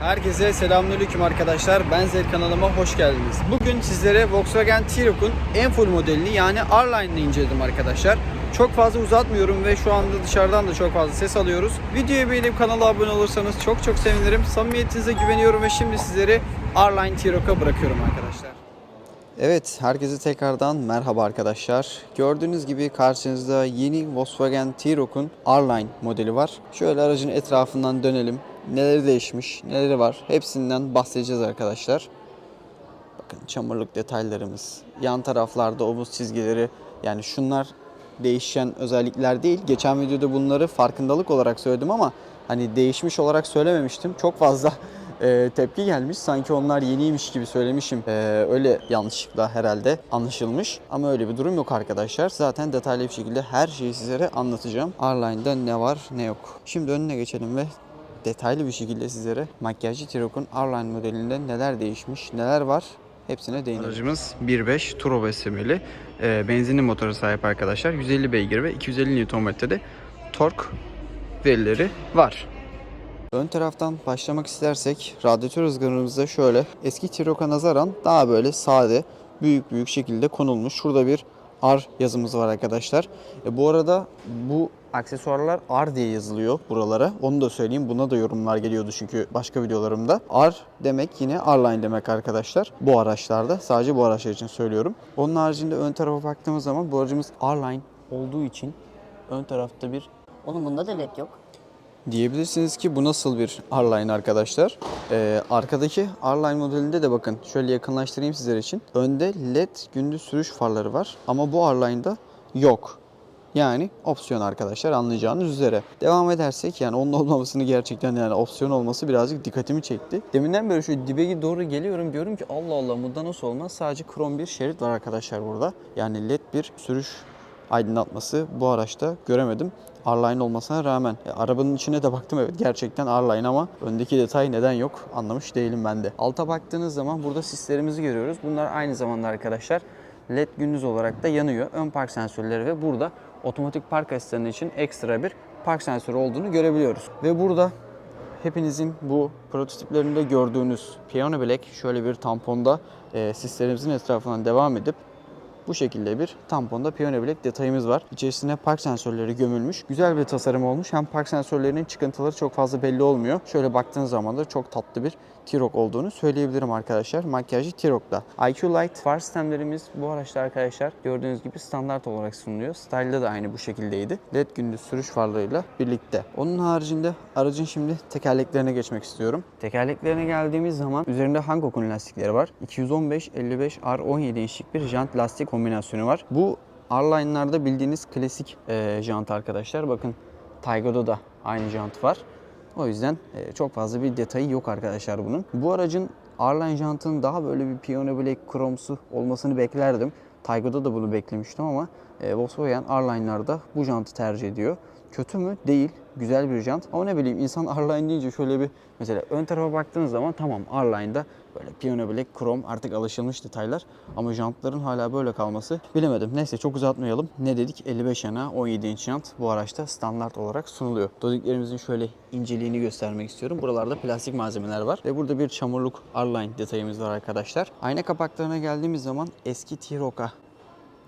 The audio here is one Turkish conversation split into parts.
Herkese selamünaleyküm arkadaşlar. Ben Zer kanalıma hoş geldiniz. Bugün sizlere Volkswagen T-Roc'un en full modelini yani R-Line'ını inceledim arkadaşlar. Çok fazla uzatmıyorum ve şu anda dışarıdan da çok fazla ses alıyoruz. Videoyu beğenip kanala abone olursanız çok çok sevinirim. Samimiyetinize güveniyorum ve şimdi sizleri R-Line T-Roc'a bırakıyorum arkadaşlar. Evet, herkese tekrardan merhaba arkadaşlar. Gördüğünüz gibi karşınızda yeni Volkswagen T-Roc'un R-Line modeli var. Şöyle aracın etrafından dönelim. Neleri değişmiş, neleri var hepsinden bahsedeceğiz arkadaşlar. Bakın çamurluk detaylarımız, yan taraflarda omuz çizgileri yani şunlar değişen özellikler değil. Geçen videoda bunları farkındalık olarak söyledim ama hani değişmiş olarak söylememiştim. Çok fazla e, tepki gelmiş. Sanki onlar yeniymiş gibi söylemişim. E, öyle yanlışlıkla herhalde anlaşılmış. Ama öyle bir durum yok arkadaşlar. Zaten detaylı bir şekilde her şeyi sizlere anlatacağım. R-Line'da ne var ne yok. Şimdi önüne geçelim ve detaylı bir şekilde sizlere makyajlı T-Roc'un R-Line modelinde neler değişmiş, neler var hepsine değinelim. Aracımız 1.5 turbo beslemeli. E, benzinli motora sahip arkadaşlar. 150 beygir ve 250 Nm'de tork verileri var. Ön taraftan başlamak istersek radyatör ızgaramızda şöyle eski T-Roc'a nazaran daha böyle sade büyük büyük şekilde konulmuş. Şurada bir R yazımız var arkadaşlar. E, bu arada bu aksesuarlar R diye yazılıyor buralara. Onu da söyleyeyim. Buna da yorumlar geliyordu çünkü başka videolarımda. R demek yine R-Line demek arkadaşlar. Bu araçlarda. Sadece bu araçlar için söylüyorum. Onun haricinde ön tarafa baktığımız zaman bu aracımız R-Line olduğu için ön tarafta bir Oğlum bunda da led yok. Diyebilirsiniz ki bu nasıl bir R-Line arkadaşlar. Ee, arkadaki R-Line modelinde de bakın şöyle yakınlaştırayım sizler için. Önde LED gündüz sürüş farları var ama bu R-Line'da yok. Yani opsiyon arkadaşlar anlayacağınız üzere. Devam edersek yani onun olmamasını gerçekten yani opsiyon olması birazcık dikkatimi çekti. Deminden beri şu dibe doğru geliyorum diyorum ki Allah Allah bunda nasıl olmaz? Sadece krom bir şerit var arkadaşlar burada. Yani LED bir sürüş aydınlatması bu araçta göremedim. R-Line olmasına rağmen. E, arabanın içine de baktım evet gerçekten R-Line ama öndeki detay neden yok anlamış değilim ben de. Alta baktığınız zaman burada sislerimizi görüyoruz. Bunlar aynı zamanda arkadaşlar LED gündüz olarak da yanıyor. Ön park sensörleri ve burada otomatik park asistanı için ekstra bir park sensörü olduğunu görebiliyoruz. Ve burada hepinizin bu prototiplerinde gördüğünüz Piano Black şöyle bir tamponda e, sislerimizin etrafından devam edip bu şekilde bir tamponda piyano bilek detayımız var. İçerisine park sensörleri gömülmüş. Güzel bir tasarım olmuş. Hem park sensörlerinin çıkıntıları çok fazla belli olmuyor. Şöyle baktığınız zaman da çok tatlı bir T-Roc olduğunu söyleyebilirim arkadaşlar. Makyajlı T-Roc'da. IQ Light far sistemlerimiz bu araçta arkadaşlar gördüğünüz gibi standart olarak sunuluyor. Style'da da aynı bu şekildeydi. LED gündüz sürüş farlarıyla birlikte. Onun haricinde aracın şimdi tekerleklerine geçmek istiyorum. Tekerleklerine geldiğimiz zaman üzerinde Hankook'un lastikleri var. 215-55 R17 inçlik bir jant lastik kombinasyonu var. Bu R-Line'larda bildiğiniz klasik e, jant arkadaşlar. Bakın Taygo'da da aynı jant var. O yüzden e, çok fazla bir detayı yok arkadaşlar bunun. Bu aracın R-Line jantının daha böyle bir Piano Black kromsu olmasını beklerdim. Taygo'da da bunu beklemiştim ama e, Volkswagen R-Line'larda bu jantı tercih ediyor. Kötü mü? Değil. Güzel bir jant. Ama ne bileyim insan R-Line deyince şöyle bir mesela ön tarafa baktığınız zaman tamam R-Line'da böyle Piano Black krom artık alışılmış detaylar. Ama jantların hala böyle kalması bilemedim. Neyse çok uzatmayalım. Ne dedik? 55 yana 17 inç jant bu araçta standart olarak sunuluyor. Dodiklerimizin şöyle inceliğini göstermek istiyorum. Buralarda plastik malzemeler var. Ve burada bir çamurluk R-Line detayımız var arkadaşlar. Ayna kapaklarına geldiğimiz zaman eski T-Roc'a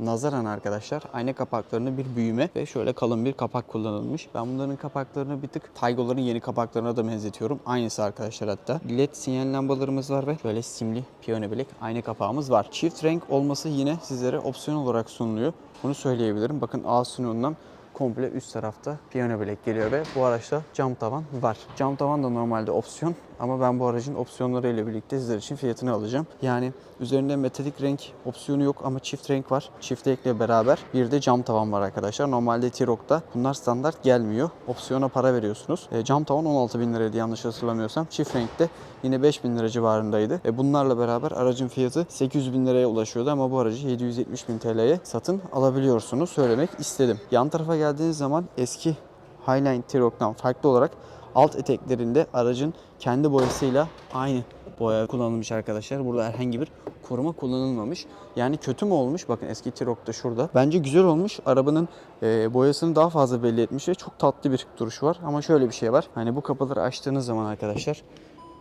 nazaran arkadaşlar ayna kapaklarında bir büyüme ve şöyle kalın bir kapak kullanılmış. Ben bunların kapaklarını bir tık Taygo'ların yeni kapaklarına da benzetiyorum. Aynısı arkadaşlar hatta. LED sinyal lambalarımız var ve şöyle simli piyano bilek ayna kapağımız var. Çift renk olması yine sizlere opsiyon olarak sunuluyor. Bunu söyleyebilirim. Bakın A sunumdan komple üst tarafta piyano bilek geliyor ve bu araçta cam tavan var. Cam tavan da normalde opsiyon ama ben bu aracın opsiyonları ile birlikte sizler için fiyatını alacağım. Yani üzerinde metalik renk opsiyonu yok ama çift renk var. Çift renkle beraber bir de cam tavan var arkadaşlar. Normalde T-Roc'ta bunlar standart gelmiyor. Opsiyona para veriyorsunuz. E, cam tavan 16 bin liraydı yanlış hatırlamıyorsam. Çift renkte yine 5 bin lira civarındaydı. E, bunlarla beraber aracın fiyatı 800 bin liraya ulaşıyordu ama bu aracı 770 bin TL'ye satın alabiliyorsunuz. Söylemek istedim. Yan tarafa geldiğiniz zaman eski Highline T-Roc'tan farklı olarak alt eteklerinde aracın kendi boyasıyla aynı boya kullanılmış arkadaşlar. Burada herhangi bir koruma kullanılmamış. Yani kötü mü olmuş? Bakın eski T-Roc da şurada. Bence güzel olmuş. Arabanın e, boyasını daha fazla belli etmiş ve çok tatlı bir duruşu var. Ama şöyle bir şey var. Hani bu kapıları açtığınız zaman arkadaşlar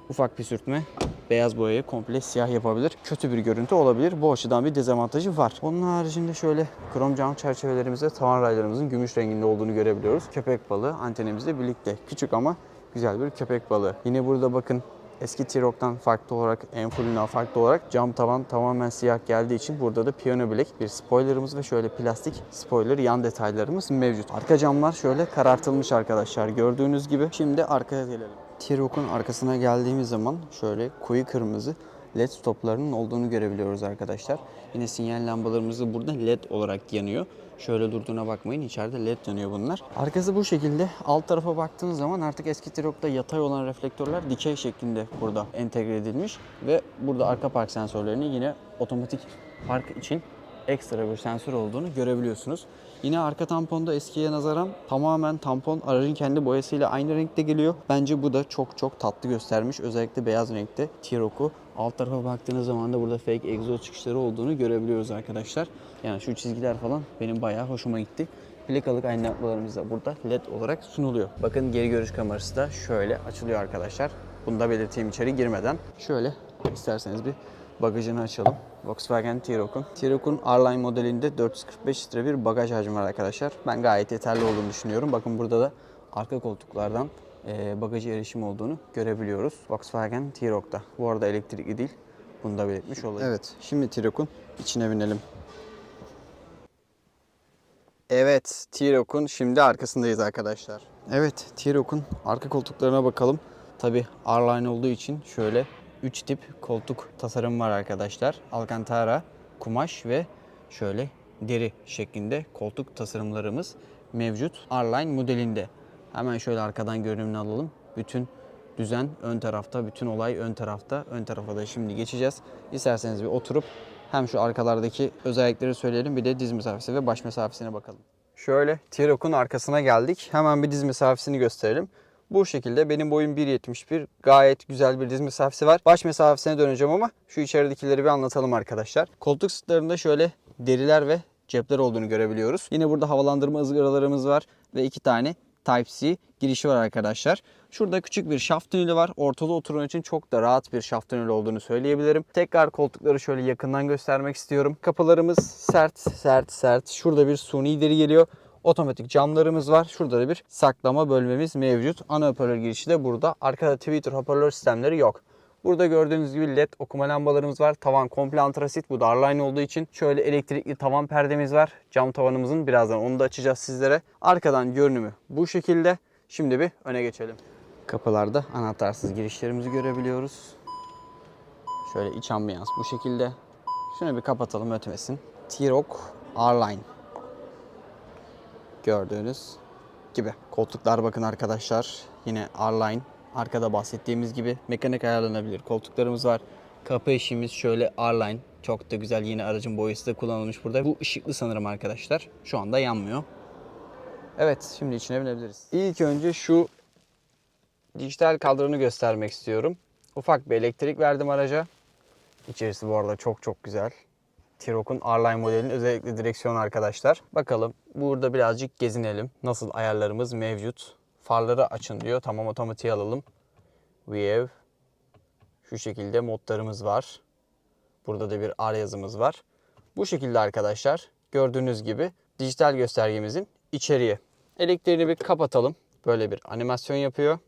ufak bir sürtme beyaz boyayı komple siyah yapabilir. Kötü bir görüntü olabilir. Bu açıdan bir dezavantajı var. Onun haricinde şöyle krom cam çerçevelerimizde tavan raylarımızın gümüş renginde olduğunu görebiliyoruz. Köpek balığı antenimizle birlikte. Küçük ama güzel bir köpek balığı. Yine burada bakın Eski T-Rock'tan farklı olarak, Enfur'undan farklı olarak cam tavan tamamen siyah geldiği için burada da Piano Black bir spoilerımız ve şöyle plastik spoiler yan detaylarımız mevcut. Arka camlar şöyle karartılmış arkadaşlar gördüğünüz gibi. Şimdi arkaya gelelim. T-Rock'un arkasına geldiğimiz zaman şöyle koyu kırmızı led stoplarının olduğunu görebiliyoruz arkadaşlar. Yine sinyal lambalarımız da burada led olarak yanıyor. Şöyle durduğuna bakmayın içeride led yanıyor bunlar. Arkası bu şekilde. Alt tarafa baktığınız zaman artık eski T-Rock'ta yatay olan reflektörler dikey şeklinde burada entegre edilmiş. Ve burada arka park sensörlerini yine otomatik park için ekstra bir sensör olduğunu görebiliyorsunuz. Yine arka tamponda eskiye nazaran tamamen tampon aracın kendi boyasıyla aynı renkte geliyor. Bence bu da çok çok tatlı göstermiş. Özellikle beyaz renkte T-Roc'u. Alt tarafa baktığınız zaman da burada fake egzoz çıkışları olduğunu görebiliyoruz arkadaşlar. Yani şu çizgiler falan benim bayağı hoşuma gitti. Plakalık aydınlatmalarımız da burada led olarak sunuluyor. Bakın geri görüş kamerası da şöyle açılıyor arkadaşlar. Bunu da belirteyim içeri girmeden. Şöyle isterseniz bir bagajını açalım. Volkswagen T-Roc'un. T-Roc'un R-Line modelinde 445 litre bir bagaj hacmi var arkadaşlar. Ben gayet yeterli olduğunu düşünüyorum. Bakın burada da arka koltuklardan e, bagajı erişim olduğunu görebiliyoruz. Volkswagen T-Roc'ta. Bu arada elektrikli değil. Bunu da belirtmiş olayım. Evet, şimdi T-Roc'un içine binelim. Evet, T-Roc'un şimdi arkasındayız arkadaşlar. Evet, T-Roc'un arka koltuklarına bakalım. Tabi R-Line olduğu için şöyle 3 tip koltuk tasarımı var arkadaşlar. Alcantara, kumaş ve şöyle deri şeklinde koltuk tasarımlarımız mevcut R-Line modelinde. Hemen şöyle arkadan görünümünü alalım. Bütün düzen ön tarafta, bütün olay ön tarafta. Ön tarafa da şimdi geçeceğiz. İsterseniz bir oturup hem şu arkalardaki özellikleri söyleyelim bir de diz mesafesi ve baş mesafesine bakalım. Şöyle T-Roc'un arkasına geldik. Hemen bir diz mesafesini gösterelim. Bu şekilde benim boyum 1.71. Gayet güzel bir diz mesafesi var. Baş mesafesine döneceğim ama şu içeridekileri bir anlatalım arkadaşlar. Koltuk sırtlarında şöyle deriler ve cepler olduğunu görebiliyoruz. Yine burada havalandırma ızgaralarımız var ve iki tane Type-C girişi var arkadaşlar. Şurada küçük bir şaft tüneli var. Ortada oturan için çok da rahat bir şaft tüneli olduğunu söyleyebilirim. Tekrar koltukları şöyle yakından göstermek istiyorum. Kapılarımız sert, sert, sert. Şurada bir suni deri geliyor. Otomatik camlarımız var. Şurada da bir saklama bölmemiz mevcut. Ana hoparlör girişi de burada. Arkada Twitter hoparlör sistemleri yok. Burada gördüğünüz gibi led okuma lambalarımız var. Tavan komple antrasit. Bu da R-Line olduğu için şöyle elektrikli tavan perdemiz var. Cam tavanımızın birazdan onu da açacağız sizlere. Arkadan görünümü bu şekilde. Şimdi bir öne geçelim. Kapılarda anahtarsız girişlerimizi görebiliyoruz. Şöyle iç ambiyans bu şekilde. Şunu bir kapatalım ötmesin. T-Roc R-Line. Gördüğünüz gibi. Koltuklar bakın arkadaşlar. Yine R-Line. Arkada bahsettiğimiz gibi mekanik ayarlanabilir koltuklarımız var. Kapı eşiğimiz şöyle R-Line. Çok da güzel yine aracın boyası da kullanılmış burada. Bu ışıklı sanırım arkadaşlar. Şu anda yanmıyor. Evet şimdi içine binebiliriz. İlk önce şu dijital kadranı göstermek istiyorum. Ufak bir elektrik verdim araca. İçerisi bu arada çok çok güzel. T-Roc'un R-Line modelinin özellikle direksiyon arkadaşlar. Bakalım burada birazcık gezinelim. Nasıl ayarlarımız mevcut. Farları açın diyor. Tamam otomatiğe alalım. We have şu şekilde modlarımız var. Burada da bir R yazımız var. Bu şekilde arkadaşlar gördüğünüz gibi dijital göstergemizin içeriği. Elektriğini bir kapatalım. Böyle bir animasyon yapıyor.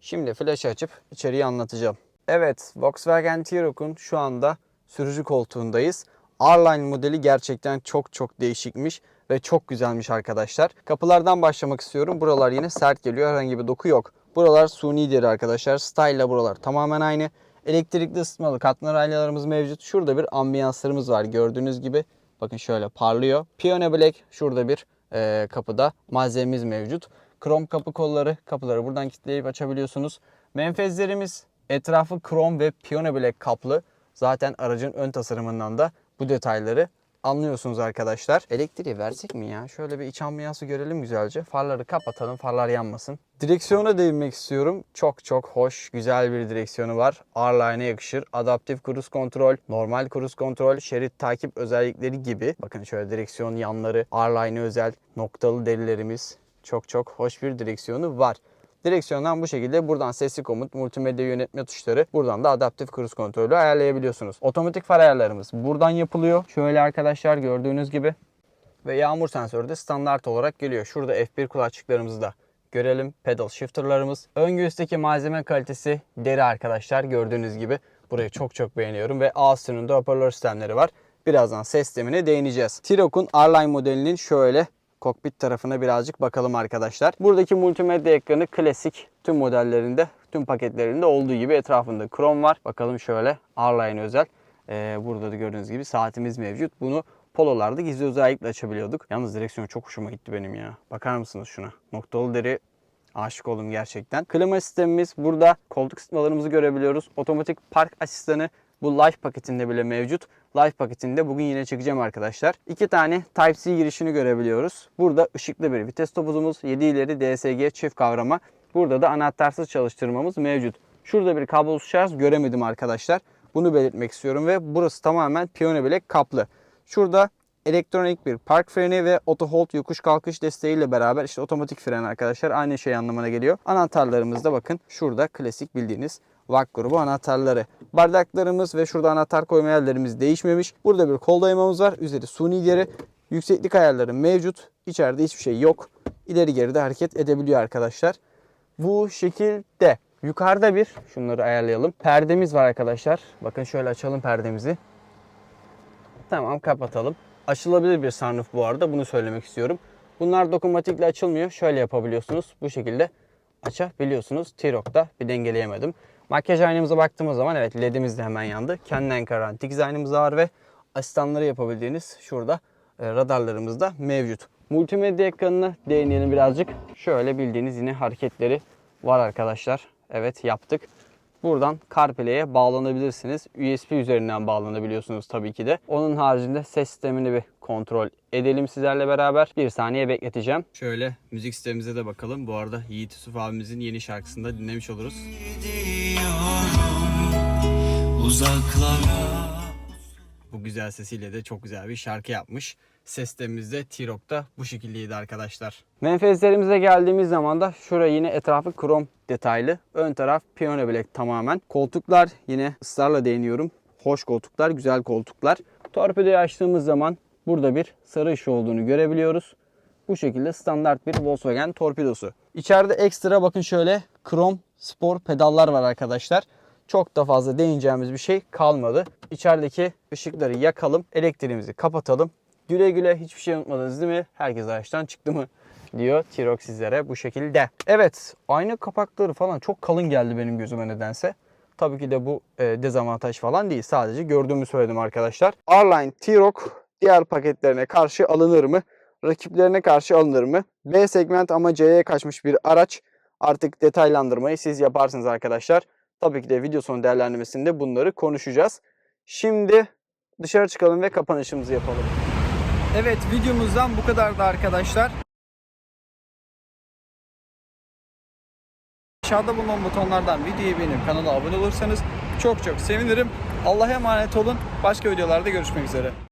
Şimdi flash açıp içeriği anlatacağım. Evet, Volkswagen T-Roc'un şu anda sürücü koltuğundayız. R-Line modeli gerçekten çok çok değişikmiş ve çok güzelmiş arkadaşlar. Kapılardan başlamak istiyorum. Buralar yine sert geliyor. Herhangi bir doku yok. Buralar suni deri arkadaşlar. Style ile buralar tamamen aynı. Elektrikli ısıtmalı katmer aynalarımız mevcut. Şurada bir ambiyanslarımız var gördüğünüz gibi. Bakın şöyle parlıyor. Pione Black şurada bir e, kapıda malzememiz mevcut. Krom kapı kolları, kapıları buradan kilitleyip açabiliyorsunuz. Menfezlerimiz etrafı krom ve Pione Black kaplı. Zaten aracın ön tasarımından da bu detayları anlıyorsunuz arkadaşlar. Elektriği versek mi ya? Şöyle bir iç ambiyansı görelim güzelce. Farları kapatalım, farlar yanmasın. Direksiyona değinmek istiyorum. Çok çok hoş, güzel bir direksiyonu var. R-Line'e yakışır. Adaptif cruise kontrol, normal cruise kontrol, şerit takip özellikleri gibi. Bakın şöyle direksiyon yanları, R-Line'e özel noktalı derilerimiz. Çok çok hoş bir direksiyonu var. Direksiyondan bu şekilde buradan sesli komut, multimedya yönetme tuşları, buradan da adaptif cruise kontrolü ayarlayabiliyorsunuz. Otomatik far ayarlarımız buradan yapılıyor. Şöyle arkadaşlar gördüğünüz gibi. Ve yağmur sensörü de standart olarak geliyor. Şurada F1 kulakçıklarımızı da görelim. Pedal shifter'larımız. Ön göğüsteki malzeme kalitesi deri arkadaşlar gördüğünüz gibi. Burayı çok çok beğeniyorum ve ağız sınırında hoparlör sistemleri var. Birazdan ses sistemine değineceğiz. T-Roc'un R-Line modelinin şöyle kokpit tarafına birazcık bakalım arkadaşlar. Buradaki multimedya ekranı klasik tüm modellerinde, tüm paketlerinde olduğu gibi etrafında krom var. Bakalım şöyle R-Line özel. Ee, burada da gördüğünüz gibi saatimiz mevcut. Bunu pololarda gizli özellikle açabiliyorduk. Yalnız direksiyon çok hoşuma gitti benim ya. Bakar mısınız şuna? Noktalı deri aşık oldum gerçekten. Klima sistemimiz burada. Koltuk ısıtmalarımızı görebiliyoruz. Otomatik park asistanı bu Life paketinde bile mevcut. Life paketinde bugün yine çekeceğim arkadaşlar. İki tane Type-C girişini görebiliyoruz. Burada ışıklı bir vites topuzumuz. 7 ileri DSG çift kavrama. Burada da anahtarsız çalıştırmamız mevcut. Şurada bir kablosuz şarj göremedim arkadaşlar. Bunu belirtmek istiyorum ve burası tamamen piyano bilek kaplı. Şurada elektronik bir park freni ve auto hold yokuş kalkış desteğiyle beraber işte otomatik fren arkadaşlar aynı şey anlamına geliyor. Anahtarlarımız da bakın şurada klasik bildiğiniz VAK grubu anahtarları. Bardaklarımız ve şurada anahtar koyma yerlerimiz değişmemiş. Burada bir kol dayamamız var. Üzeri suni deri. Yükseklik ayarları mevcut. İçeride hiçbir şey yok. İleri geri de hareket edebiliyor arkadaşlar. Bu şekilde. Yukarıda bir şunları ayarlayalım. Perdemiz var arkadaşlar. Bakın şöyle açalım perdemizi. Tamam kapatalım. Açılabilir bir sunroof bu arada bunu söylemek istiyorum. Bunlar dokunmatikle açılmıyor. Şöyle yapabiliyorsunuz. Bu şekilde açabiliyorsunuz. T-Rock'ta bir dengeleyemedim. Makyaj aynamıza baktığımız zaman evet ledimiz de hemen yandı. Kendinden karan dikiz aynamız var ve asistanları yapabildiğiniz şurada e, radarlarımız da mevcut. Multimedya ekranına değinelim birazcık. Şöyle bildiğiniz yine hareketleri var arkadaşlar. Evet yaptık. Buradan CarPlay'e bağlanabilirsiniz. USB üzerinden bağlanabiliyorsunuz tabii ki de. Onun haricinde ses sistemini bir kontrol edelim sizlerle beraber. Bir saniye bekleteceğim. Şöyle müzik sistemimize de bakalım. Bu arada Yiğit Yusuf abimizin yeni şarkısını da dinlemiş oluruz. uzaklara Güzel sesiyle de çok güzel bir şarkı yapmış. Ses sistemimiz de T-Rock'ta bu şekildeydi arkadaşlar. Menfezlerimize geldiğimiz zaman da şuraya yine etrafı krom detaylı. Ön taraf piyano bilek tamamen. Koltuklar yine ısrarla değiniyorum. Hoş koltuklar, güzel koltuklar. Torpidoyu açtığımız zaman burada bir sarı ışığı olduğunu görebiliyoruz. Bu şekilde standart bir Volkswagen torpidosu. İçeride ekstra bakın şöyle krom spor pedallar var arkadaşlar. Çok da fazla değineceğimiz bir şey kalmadı. İçerideki ışıkları yakalım, elektriğimizi kapatalım. Güle güle hiçbir şey unutmadınız değil mi? Herkes araçtan çıktı mı? diyor T-Roc sizlere bu şekilde. Evet ayna kapakları falan çok kalın geldi benim gözüme nedense. Tabii ki de bu e, dezavantaj falan değil. Sadece gördüğümü söyledim arkadaşlar. R-Line T-Roc diğer paketlerine karşı alınır mı? Rakiplerine karşı alınır mı? B segment ama C'ye kaçmış bir araç. Artık detaylandırmayı siz yaparsınız arkadaşlar. Tabii ki de video sonu değerlendirmesinde bunları konuşacağız. Şimdi dışarı çıkalım ve kapanışımızı yapalım. Evet videomuzdan bu kadardı arkadaşlar. Aşağıda bulunan butonlardan videoyu beğenip kanala abone olursanız çok çok sevinirim. Allah'a emanet olun. Başka videolarda görüşmek üzere.